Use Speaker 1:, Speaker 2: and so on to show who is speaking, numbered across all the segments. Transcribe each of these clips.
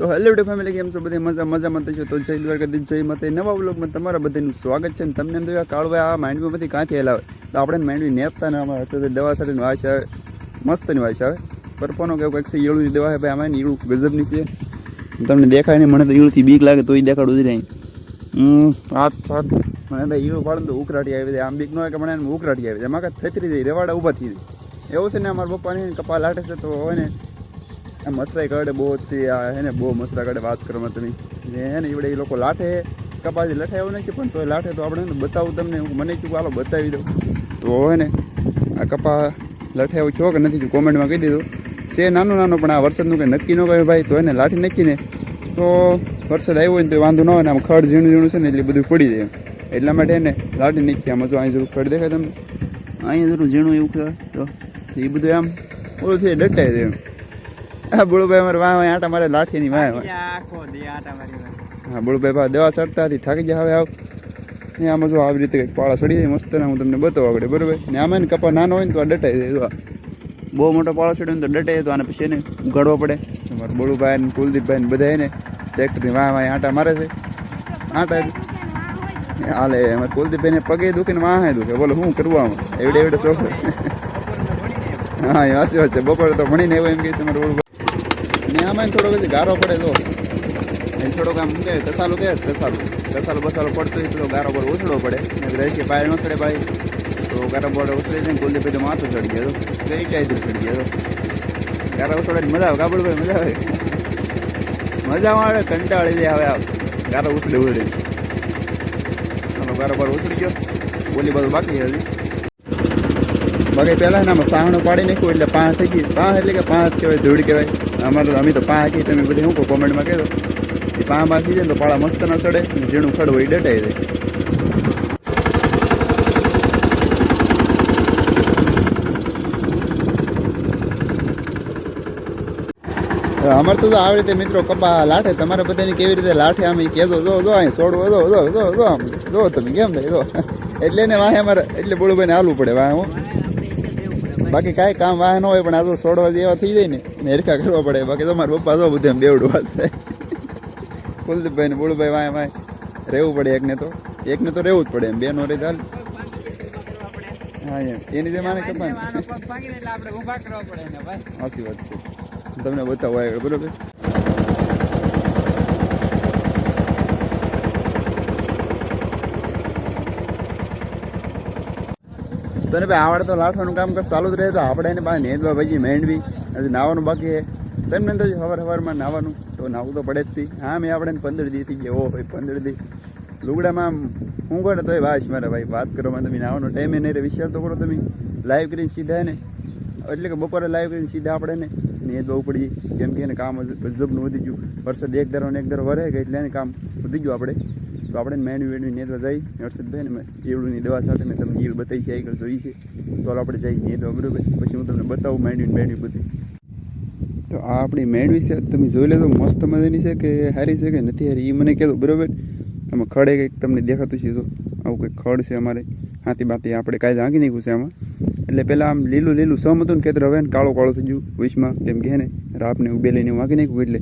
Speaker 1: તો hello YouTube family કેમ છો? બધી મજા મજામાં થશો તો જય દ્વારકાધીશ જય માતા નવા વ્લોગમાં તમારા બધાનું સ્વાગત છે ને તમને એમ થયું કાળવા આ માંડવીમાંથી ક્યાંથી હેલાવે તો આપણે માંડવી નેતા ને અમારે અત્યારે દવા સાથેની વાસ આવે. મસ્તની વાસ આવે. પરપોનો કે કંઈક છે ઈળુની દવા છે. ભાઈ આમાં ઈળું ગજબની છે. તમને દેખાય નહીં, મને તો ઈળુથી બીક લાગે, તોય દેખાડું જ નહીં. હાથ હાથ મને તો ઈળું પાડે તો ઉકરાટી આવી જાય. આમ બીક ન હોય કે મને ઉકરાટી આવી જાય. એમાં કાંઈ થતરી જાય, રેવાડા ઊભા થઈ જાય. એવું છે ને, અમારા પપ્પાની કપા લાટે છે, તો હોય ને આ મસરાઈ કાઢે બહુ આ હે ને બહુ મસરા કાઢે વાત કરવામાં તમે. ને હે ને એવડે એ લોકો લાઠે કપાસી લઠે એવું નથી પણ તો લાઠે તો આપણે બતાવું તમને હું મને કીધું હાલો બતાવી દઉં. તો હોય ને આ કપા લઠે એવું છો કે નથી કોમેન્ટમાં કહી દીધું. છે નાનું નાનું પણ આ વરસાદનું કંઈ નક્કી ન કહે ભાઈ તો એને લાઠી નાખીને તો વરસાદ આવ્યો હોય ને તો વાંધો ન હોય ને આમ ખડ ઝીણું ઝીણું છે ને એટલે બધું પડી જાય એટલા માટે એને લાઠી નાખી આમાં જો અહીં જરૂર ખડ દેખાય તમને. અહીંયા જરૂર ઝીણું એવું કહેવાય તો એ બધું આમ ઓલું થઈ ડટાઈ જાય હા બુળુભાઈ અમારે વાહ આટા મારે લાઠી ની વાહ. હા બુળુભાઈ ભાઈ દવા ચડતા હતી થાકી ગયા હવે આવ. ને આમાં જો આવી રીતે કંઈક પાળા ચડી જાય મસ્ત ને હું તમને બતાવું આગળ બરોબર? ને આમાં કપા નાનો હોય ને તો આ ડટાઈ જાય બહુ મોટો પાળો ચડ્યો ને તો ડટાઈ તો આને પછી એને ઉગાડવો પડે. અમારા બળુભાઈ ને કુલદીપભાઈ ને બધા એને ટ્રેક્ટરની વાહ વાહ આટા મારે છે. આટા હાલે અમારે કુલદીપભાઈ ને પગે દુખે ને વાહ દુખે. બોલો શું કરવું આમાં? એવડે એવડે ચોખ હા એ વાસી વાત છે. બપોરે તો ભણીને એવું એમ કહે છે મારું ને આમાં થોડો પછી ગારો પડે તો. એને થોડોક આમ શું કહેવાય કસાલું કહેવાય કસાલું કસાલો બસાલો પડતો તો ગારો પર ઉછળવો પડે. રહે કે પાય ન ચડે ભાઈ તો ગારો બોર્ડ ઉછળી જાય ને કુલદીપ તો માથું ચડી ગયો તો. એ ચાઈ ચડી ગયો ગારા ઉછળવાની મજા આવે કાબડ ભાઈ મજા આવે. મજા આવે, કંટાળી દે હવે ગારો ઉછળે ઉછળે. ચાલો ગારો પર ઉછળી ગયો. બોલી બધું બાકી છે હજી. બાકી પહેલાં એનામાં સાહણું પાડી નાખ્યું એટલે પાંચ થઈ ગઈ. પાંચ એટલે કે પાંચ કહેવાય, ધૂળ કહેવાય. અમારે તો અમે તો કહી તમે બધી શું કોમેન્ટમાં કહેતો એ પા થઈ જાય ને તો પાળા મસ્ત ના સડે ઝીણું ખડ એ ડટાઈ જાય. અમારે તો આવી રીતે મિત્રો કપા લાઠે, તમારે બધાની કેવી રીતે લાઠે આમ કહેજો, જો જો, અહીં છોડવો જો જો જો જો, આમ, જો, તમે કેમ થાય, જો. એટલે ને વાહે અમારે, એટલે બોલુભાઈને હાલવું પડે વાહ, હું. બાકી કાંઈ કામ વાહ ન હોય પણ આ તો છોડવા જેવા થઈ જાય ને એને હરખા કરવા પડે. બાકી તો મારા પપ્પા જો બધું એમ બેવડું વાત થાય. કુલદીપભાઈ ને બુળભાઈ વાય વાય રહેવું પડે એકને તો. એકને તો રહેવું જ પડે એમ બે નો રહે ચાલ હા એમ. એની જે માને ને
Speaker 2: ને ભાઈ.
Speaker 1: સાચી વાત છે. તમને બતાવવા આગળ તને ભાઈ આવડે તો લાઠવાનું કામ કર, ચાલુ જ રહે તો આપણે એને પાસે નેદવા ભાઈ મેંડવી, હજી નાવાનું બાકી છે. તમને તો સવાર સવારમાં નાવાનું, તો નાવું તો પડે જ થી હા મેં આપણે પંદર દી થઈ ગયા. ઓ ભાઈ, પંદર દી. લુગડામાં હું કરે તોય વાસ મારે ભાઈ. વાત કરવામાં તમે, નાવાનો ટાઈમ નહીં રે વિચાર તો કરો તમે. લાઈવ કરીને સીધા ને એટલે કે બપોરે લાઈવ કરીને સીધા આપણે ને નેદવા ઉપડી કેમ કે એને કામ ગજબનું વધી ગયું. વરસાદ એક ધારો ને એક ધારો વરે ગઈ એટલે એને કામ વધી ગયું આપણે. તો આપણે મેળવી મેળવી નેદવા જઈ. હર્ષદભાઈ ને એવડુંની દવા સાથે મેં તમને ઈડ બતાવી છે આગળ જોઈ છે. તો આપણે જઈ નેદવા, બરોબર? પછી હું તમને બતાવું મેળવી મેળવી બધી. તો આ આપણી મેળવી છે. તમે જોઈ લેજો, મસ્ત મજાની છે કે સારી છે કે નથી હારી એ મને કહેતો બરોબર? આમાં ખડે કંઈક તમને દેખાતું છે તો આવું કંઈક ખડ છે અમારે. હાથી બાતી આપણે કાંઈ ઝાંકી નાખ્યું છે આમાં. એટલે પહેલાં આમ લીલું લીલું સમ હતું ને ખેતર, હવે ને કાળો કાળો થઈ ગયું. વિશમાં કેમ કે ને, રાપને ઉબેલીને વાંકી નાખ્યું એટલે.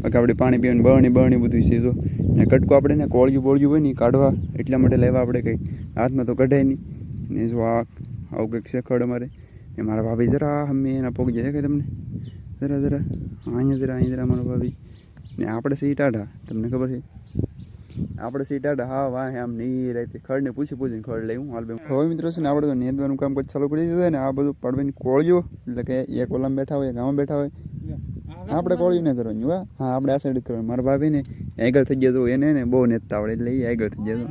Speaker 1: બાકી આપણે પાણી પીવાનું બળણી બળણી બધું છે તો ને કટકો આપણે ને કોળિયું બોળિયું હોય ને કાઢવા, એટલા માટે લેવા આપણે કંઈ. હાથમાં તો કઢાય નહીં. ને જો આ આવું કંઈક છે ખડ અમારે. ને મારા ભાભી જરા અમે એના પગ જાય કે તમને? જરા જરા. અહીંયા જરા અહીંયા જરા મારો ભાભી. ને આપણે સી ટાઢા. તમને ખબર છે? આપણે સીટા હા, વાહ, આમ નહીં રહેતી ખડને પૂછી પૂછીને ખડ લઈ હું હાલ બે હવે મિત્રો છે ને આપણે તો નેદવાનું કામ પછી ચાલુ કરી દીધું ને, આ બધું પડવાની કોળિયો એટલે કે એક ઓલામાં બેઠા હોય, એક આમાં બેઠા હોય. આપણે કોળિયું ને કરવાનું, હા. હા, આપણે આ સાઈડ કરવાની. મારા ભાભી ને આગળ થઈ ગયો તો એને ને બહુ નેતા આવડે, એટલે એ આગળ થઈ ગયા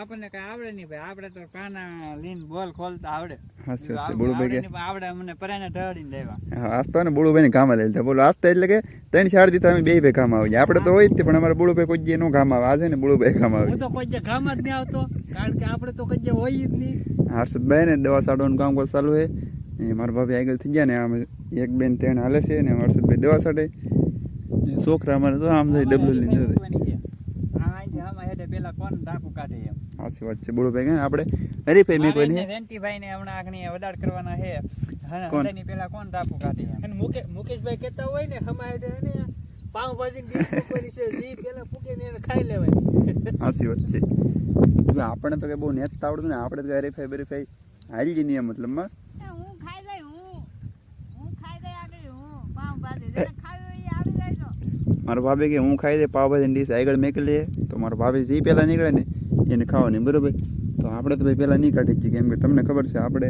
Speaker 2: આપણને કઈ આવડે નહીં ભાઈ. આપણે તો કાના લીન બોલ ખોલતા આવડે.
Speaker 1: હાચી છે,
Speaker 2: આવડે
Speaker 1: કે-
Speaker 2: આવડે મને પરાને ઢળીને લેવા.
Speaker 1: હા આસ્તા ને બોલુભાઈ કામ લે લીધા. બોલો આસ્તા એટલે કે ત્રણ ચાર દી અમે બે ભાઈ કામ આવી આપણે તો હોય જ તે પણ અમારે બોલુભાઈ કોઈ દી નો કામ આવે. આજે ને બોલુભાઈ કામ આવે.
Speaker 2: હું તો કોઈ જગ્યા કામ જ નહીં આવતો કારણ કે આપણે તો કોઈ જગ્યા હોય જ નહીં.
Speaker 1: હર્ષદભાઈ ને દવા સાડવાનું કામ કોઈ ચાલુ છે એ મારા ભાભી આગળ થઈ ગયા ને આમ એક બેન ત્રણ હાલે છે ને હર્ષદભાઈ દવા સાડે. છોકરા અમારે તો આમ થઈ ડબલું લઈને જતા.
Speaker 2: મૂકવાની છે. આ અહીંથી આમાં હેઠે પેલા કોણ ડાકુ કાઢે એમ
Speaker 1: સાચી વાત છે. બોલો ભાઈ ને આપણે હરીફાઈ મેં કોઈ
Speaker 2: રેન્ટીભાઈ ને હમણાં આગળ વડાડ કરવાના છે. હે,
Speaker 1: કોણ?
Speaker 2: પેલા કોણ ટાપુ કાઢી?
Speaker 3: અને મુકે- મુકેશભાઈ કહેતા હોય ને પાવભાજી ડીશ ઉપર છે. જી પેલા ફૂકે ને ખાઈ લેવાય.
Speaker 1: હાસી વાત છે. આપણે તો કે બહુ નેત આવડતું ને આપણે તો હરીફાઈ બરીફાઈ હારી જ નહીં મતલબમાં
Speaker 4: એ હું ખાઈ જાય હું. હું ખાઈ જાય હું. પાવ ભાજી જેને ખાવી હોય એ આવી જાય તો.
Speaker 1: મારા ભાભી કે હું ખાઈ દે પાવભાજી ડીશ આગળ મેકલી તો મારો ભાભી જી પેલા નીકળે ને એને ખાવાની, બરોબર? તો આપણે તો ભાઈ પહેલાં નહીં કાઢી શકીએ કેમ કે તમને ખબર છે, આપણે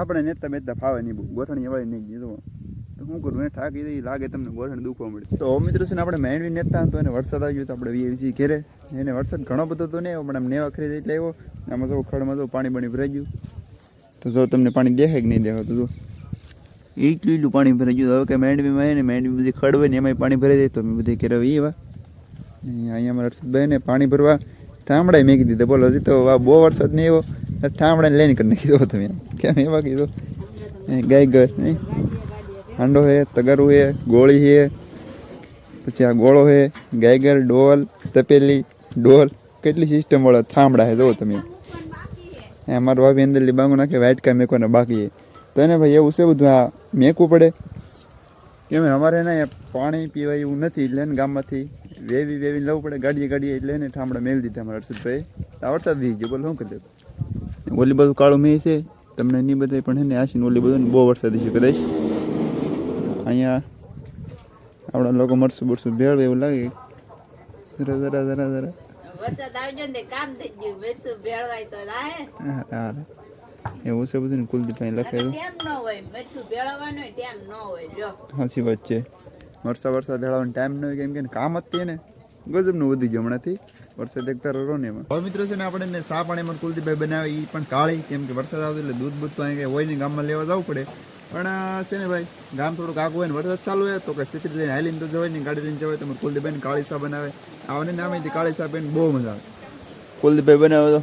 Speaker 1: આપણે નેતા બેતા ફાવે નહીં, ગોઠણી વાળી નહીં કીધું તો શું કરું એ થાકી દઈ લાગે તમને ગોઠણ દુખવા મળે. તો મિત્રો છે ને, આપણે મેળવી નેતા તો એને વરસાદ આવ્યો તો આપણે વીએવીસી ઘેરે. એને વરસાદ ઘણો બધો તો નહીં પણ આમ નેવા ખરીદ એટલે આવ્યો. આમાં જો ખડમાં તો પાણી પાણી ભરાઈ ગયું. તો જો તમને પાણી દેખાય કે નહીં દેખાતું, તો એટલું એટલું પાણી ભરાઈ ગયું. હવે કે મેંડવીમાં ને મેંડવી બધી ખડ હોય ને એમાંય પાણી ભરાઈ જાય તો અમે બધી ઘેરે એ વા અહીંયા અમારા હર્ષદભાઈને પાણી ભરવા ઠામડાએ મેં દીધો બોલો હજી તો આ બહુ વરસાદ નહીં એવો ઠામડાને લઈને કરી નાખી દો તમે. કેમ એવા કીધો? ગાય ગર નહીં? હાંડો હે, તગરું હે, ગોળી હે, પછી આ ગોળો હે ગાયગર ડોલ, તપેલી, ડોલ, કેટલી સિસ્ટમ વાળા થાંભળા હે જો તમે. એ અમારા ભાભી અંદર લીબાંગો નાખે, વાટકા મેકવાના બાકી તો એને ભાઈ એવું છે બધું, આ મેકવું પડે. કેમ અમારે ને પાણી પીવાય એવું નથી, એટલે ગામમાંથી વેવી વેવી લેવું પડે. ગાડીએ ગાડીએ એટલે ને ઠામડા મેળ દીધા અમારા હર્ષદભાઈ આ વરસાદ વી ગયો બોલો શું કરી દે ઓલી બધું કાળું મેં છે તમને નહીં બધાય પણ હે ને આશીને ઓલી બધું ને બહુ વરસાદ છે કદાચ. અહીંયા આપણા લોકો મરસું બરસું ભેળ એવું લાગે. જરા જરા જરા જરા. એવું છે બધું ને કુલદીપભાઈ લખેલું સાચી વાત છે. વરસાદ વરસાદ ભેળવવાનો ટાઈમ ન હોય કેમ કે કામ જ તે ને ગજબનું વધી ગયું હમણાંથી. વરસાદ એક તારો રહો ને એમાં. હવે મિત્રો છે ને આપણે ને સા પાણીમાં કુલદીપભાઈ બનાવે એ પણ કાળી કેમ કે વરસાદ આવતો એટલે દૂધ બૂધ તો અહીં કંઈ હોય ને ગામમાં લેવા જવું પડે. પણ આ છે ને ભાઈ ગામ થોડુંક આગું હોય ને વરસાદ ચાલુ હોય તો કે સ્થિતિ લઈને હાલીને તો જવાય ને ગાડી લઈને જવાય તો કુલદીપભાઈને કાળી સા બનાવે. આવને નામેથી કાળી સા એને બહુ મજા આવે. કુલદીપભાઈ બનાવે તો?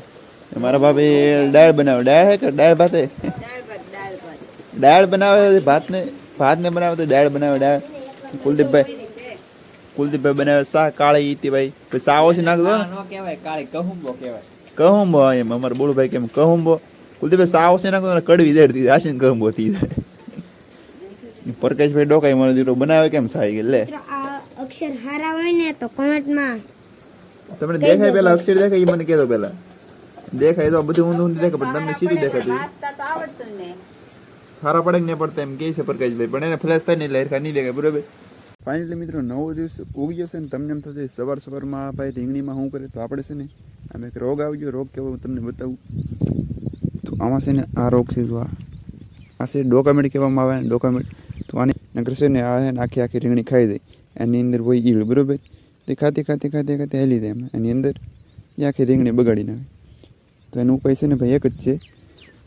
Speaker 1: મારા ભાભી દાળ બનાવે. દાળ હે કે દાળ ભાતે?
Speaker 4: દાળ ભાત દાળ ભાત.
Speaker 1: દાળ બનાવે ભાતને ભાતને બનાવે તો દાળ બનાવે દાળ. કુલદીપભાઈ કુલદીપભાઈ બનાવે સા કાળી ઈતી ભાઈ. પછી સા ઓછી નાખતો
Speaker 2: આ નો કહેવાય કાળી કહુંબો કહેવાય.
Speaker 1: કહુંબો એમ અમારે બોલુભાઈ કેમ કહુંબો. કુલદીપભાઈ સા ઓછી નાખો કડવી દીધી આશીન કહુંબો થઈ જાય પરકેશભાઈ ડોકાઈ મારો દીકરો બનાવે કેમ સાઈ ગઈ લે.
Speaker 5: અક્ષર હારા હોય ને તો કોમેન્ટમાં
Speaker 1: તમને દેખાય પેલા અક્ષર દેખાય એ મને કહેતો પેલા. દેખાય તો બધું ઊંધું ઊંધું દેખાય પણ તમને સીધું દેખાતું.
Speaker 4: વાંચતા તો આવડતું ને.
Speaker 1: સારા પડે ને પડતા એમ કે છે પ્રકાશભાઈ પણ એને ફ્લેશ થાય ને એટલે હરખા નહીં દેખાય બરોબર? ફાઇનલી મિત્રો નવો દિવસ ઉગી ગયો છે ને તમને એમ થશે સવાર સવારમાં ભાઈ રીંગણીમાં શું કરે તો આપણે છે ને આમ એક રોગ આવી ગયો, રોગ કેવો હું તમને બતાવું. તો આમાં છે ને આ રોગ છે જો આ. આ છે ડોકામેટ કહેવામાં આવે ને ડોકામેટ તો આની નગર છે ને આ આખી આખી રીંગણી ખાઈ જાય એની અંદર હોય ઈળ બરોબર? તે ખાતી ખાતી ખાતી ખાતી હેલી જાય એમ. એની અંદર એ આખી રીંગણી બગાડી નાખે. તો એનો ઉપાય છે ને ભાઈ એક જ છે.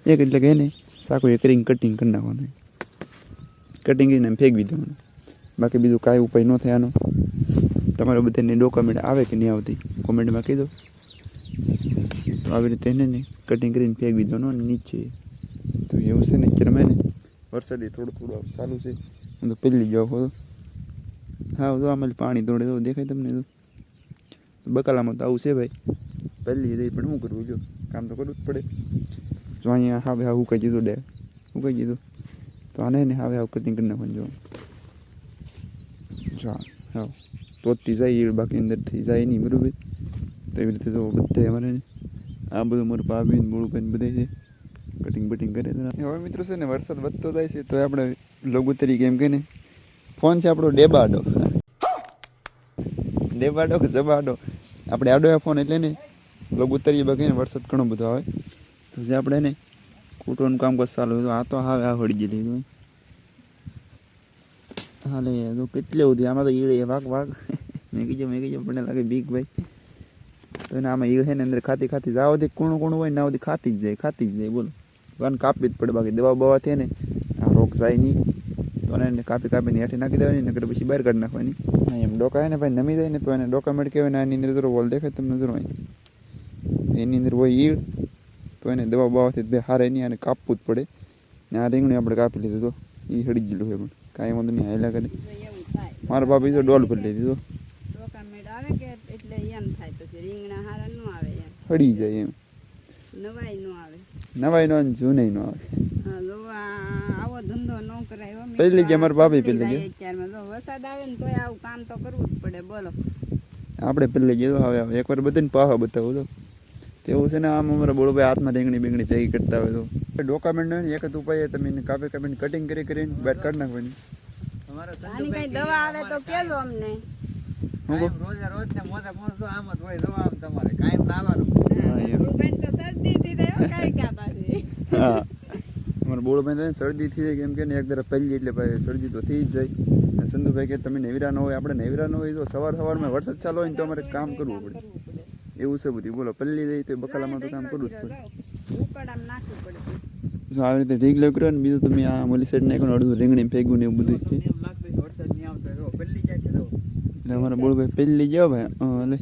Speaker 1: એક એટલે કે એને સાકું એક રીંગ કટિંગ કરી નાખવાનું. કટિંગ કરીને ફેંકવી દેવાનું. બાકી બીજું કાંઈ ઉપાય ન થાય આનો. તમારે બધાને ડોક્યુમેન્ટ આવે કે નહીં આવતી? કોમેન્ટમાં કહી દો તો આવી રીતે એને ને કટિંગ કરીને ફેંકવી દો નીચે. તો એવું છે ને અત્યારે ને વરસાદી થોડું થોડું આવું ચાલુ છે. હું તો પેલી જાવ હો હા, તો આમાં પાણી દોડે તો દેખાય તમને બકાલામાં તો આવું છે ભાઈ. પહેલી જઈ પણ શું કરવું જો? કામ તો કરવું જ પડે. જો અહીંયા હવે આવું કહી દીધું ડે ઉકાઈ દીધું તો આને ને હવે હાવ કટિંગ કરી નાખવાનું જો. જો હા પોતથી જાય ઈળ બાકી અંદરથી જાય નહીં બરાબર તો એવી રીતે તો બધા અમારે આ બધું મારું ભાભી ને મૂળું બધે છે કટિંગ બટિંગ કરે છે હવે મિત્રો છે ને વરસાદ વધતો જાય છે તો આપણે લઘુતરી તરીકે એમ કે ને ફોન છે આપણો ડેબાડો ડેબાડો કે જબાડો આપણે આડો ફોન એટલે ને લઘુતરી બગીને વરસાદ ઘણો બધો આવે તો જે આપણે ને કૂટવાનું કામ કર ચાલુ તો આ તો આવે આ હળી ગયેલી હાલે તો કેટલે સુધી આમાં તો ઈળે વાઘ વાઘ. મેં કીધું મેં કીધું મને લાગે બીક ભાઈ. તો એને આમાં ઈળ છે ને, અંદર ખાતી ખાતી જાવ સુધી કૂણું કૂણું હોય ને આવતી ખાતી જ જાય, ખાતી જ જાય, બોલો. વાન કાપવી જ પડે, બાકી દવા બવા થઈ ને, આ રોગ જાય નહીં. તો એને કાપી કાપીને હેઠે નાખી દેવાની, નકર પછી બહાર કાઢી નાખવાની. એમ ડોકા ને ભાઈ, નમી જાય ને, તો એને ડોક્યુમેન્ટ કહેવાય ને, આની અંદર જરો વોલ દેખાય, તમને જરો એની અંદર હોય ઈળ, તો એને દવા બવાથી બે હારે નહીં અને કાપવું જ પડે. ને આ રીંગણી આપણે કાપી લીધું તો એ હળી ગયેલું હોય પણ કાંઈ વાંધો નહીં હાયલા કરે. મારા બાપી તો ડોલ પર લઈ દીધો
Speaker 4: ડોકામેટ આવે કે એટલે એમ થાય પછી રીંગણા હારા ન આવે એમ
Speaker 1: હળી જાય એમ.
Speaker 4: નવાઈ ન આવે
Speaker 1: નવાઈ નો જૂનાઈ નો આવે. અમારા ભાભી પહેલી જે
Speaker 4: અત્યારમાં જો વરસાદ આવે ને તોય આવું કામ તો કરવું જ. પડે બોલો
Speaker 1: આપણે જે. હવે હવે એકવાર બધાને પાહો બતાવું તો. તેવું છે ને આમ અમારા બોળભાઈ હાથમાં રીંગણી બીંગણી ભેગી કરતા હોય તો. ડોક્યુમેન્ટ હોય ને એક જ ઉપાય તમે કાપી કાપીને કટિંગ કરી કરીને બેટ કાઢી નાખવાની.
Speaker 4: કઈ દવા આવે તો કેજો અમને. શરદી
Speaker 1: થઈ જાય કેમ કે ને એક તરફ પહેલી એટલે ભાઈ શરદી તો થઈ જ જાય. અને સંધુભાઈ કે તમે નેવરા ન હોય આપણે નેવરા ન હોય તો સવાર સવારમાં વરસાદ ચાલો હોય ને તો અમારે કામ કરવું પડે. એવું છે બધું. બોલો પલ્લી દઈ તો બકાલામાં તો કામ કરવું જ પડે. જો આવી રીતે ઢીકલો કર્યો ને બીજું તમે આ મોલી સાઈડ નાખ્યો અડધું રીંગણી ભેગું ને એવું બધું એટલે અમારા બોળભાઈ પહેલી જાઓ ભાઈ એટલે